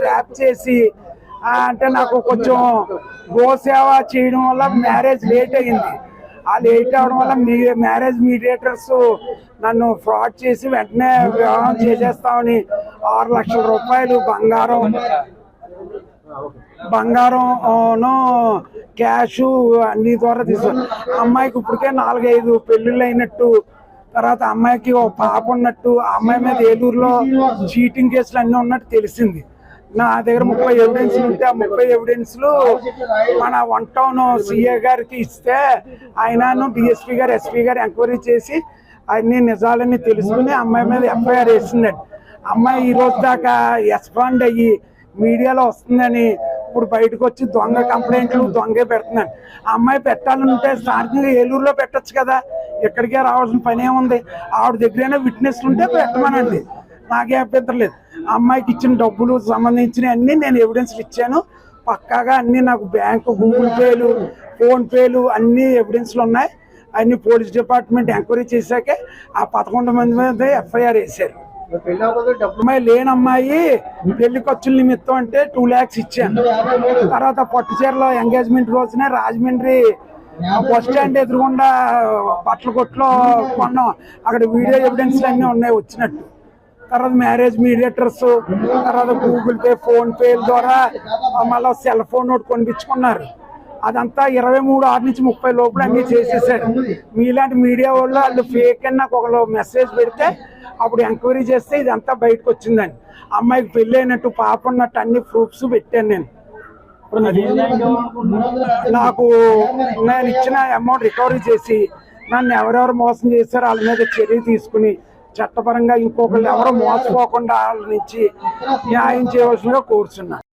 Rap చేసి అంటే నాకు కొంచెం గోసేవ చేయడం వల్ల మ్యారేజ్ లేట్ అయింది ఆ లేట్ అవడం వల్ల మీ మ్యారేజ్ మీడియేటర్స్ నన్ను ఫ్రాడ్ చేసి వెంటనే వివాహం చేసేస్తామని ఆరు లక్షల రూపాయలు బంగారం బంగారం క్యాష్ అన్ని ద్వారా తీసుకు అమ్మాయికి ఇప్పటికే నాలుగైదు పెళ్ళిళ్ళు అయినట్టు తర్వాత అమ్మాయికి ఒక పాప ఉన్నట్టు అమ్మాయి మీద ఏలూరులో చీటింగ్ కేసులు అన్నీ ఉన్నట్టు తెలిసింది. నా దగ్గర ముప్పై ఎవిడెన్స్లు ఉంటే ఆ ముప్పై ఎవిడెన్స్లు మన వన్ టౌన్ సిఏ గారికి ఇస్తే ఆయనను డిఎస్పీ గారు ఎస్పీ గారు ఎంక్వైరీ చేసి అన్ని నిజాలన్నీ తెలుసుకుని అమ్మాయి మీద ఎఫ్ఐఆర్ వేసిందండి. అమ్మాయి ఈ రోజు దాకా ఎస్పాండ్ అయ్యి మీడియాలో వస్తుందని ఇప్పుడు బయటకు వచ్చి దొంగ కంప్లైంట్లు దొంగే పెడుతున్నాను. అమ్మాయి పెట్టాలంటే స్థానికంగా ఏలూరులో పెట్టచ్చు కదా. ఇక్కడికే రావాల్సిన పనే ఉంది. ఆవిడ దగ్గరైనా విట్నెస్లు ఉంటే పెట్టమనండి. నాకే అభ్యంతరం లేదు అమ్మాయికి ఇచ్చిన డబ్బులు సంబంధించిన అన్ని నేను ఎవిడెన్స్లు ఇచ్చాను. పక్కాగా అన్ని నాకు బ్యాంకు గూగుల్ పేలు ఫోన్ పేలు అన్ని ఎవిడెన్స్లు ఉన్నాయి. అన్ని పోలీస్ డిపార్ట్మెంట్ ఎంక్వైరీ చేశాకే ఆ పదకొండు మంది మీద ఎఫ్ఐఆర్ వేశారు. అమ్మాయి లేని అమ్మాయి పెళ్ళి ఖర్చుల నిమిత్తం అంటే టూ ల్యాక్స్ ఇచ్చాను. తర్వాత పట్టుచీరలో ఎంగేజ్మెంట్ రోజునే రాజమండ్రి బస్ స్టాండ్ ఎదురుగుండా బట్టల కొట్లో కొన్నాం. అక్కడ వీడియో ఎవిడెన్స్ అన్నీ ఉన్నాయి వచ్చినట్టు. తర్వాత మ్యారేజ్ మీడియేటర్స్ తర్వాత గూగుల్ పే ఫోన్ పే ద్వారా మళ్ళీ సెల్ ఫోన్ ఒకటి కొనిపించుకున్నారు. అదంతా ఇరవై మూడు ఆరు నుంచి ముప్పై లోపల అన్ని చేసేసారు. మీలాంటి మీడియా వాళ్ళు వాళ్ళు ఫేక్ అని నాకు ఒకళ్ళు మెసేజ్ పెడితే అప్పుడు ఎంక్వైరీ చేస్తే ఇదంతా బయటకు వచ్చిందండి. అమ్మాయికి పెళ్ళి అయినట్టు పాప ఉన్నట్టు అన్ని ప్రూఫ్స్ పెట్టాను నేను. నాకు నేను ఇచ్చిన అమౌంట్ రికవరీ చేసి నన్ను ఎవరెవరు మోసం చేశారో వాళ్ళ మీద చర్య తీసుకుని చట్టపరంగా ఇంకొకళ్ళు ఎవరు మోసపోకుండా వాళ్ళ నుంచి న్యాయం చేయవలసిందిగా కోరుచున్నాను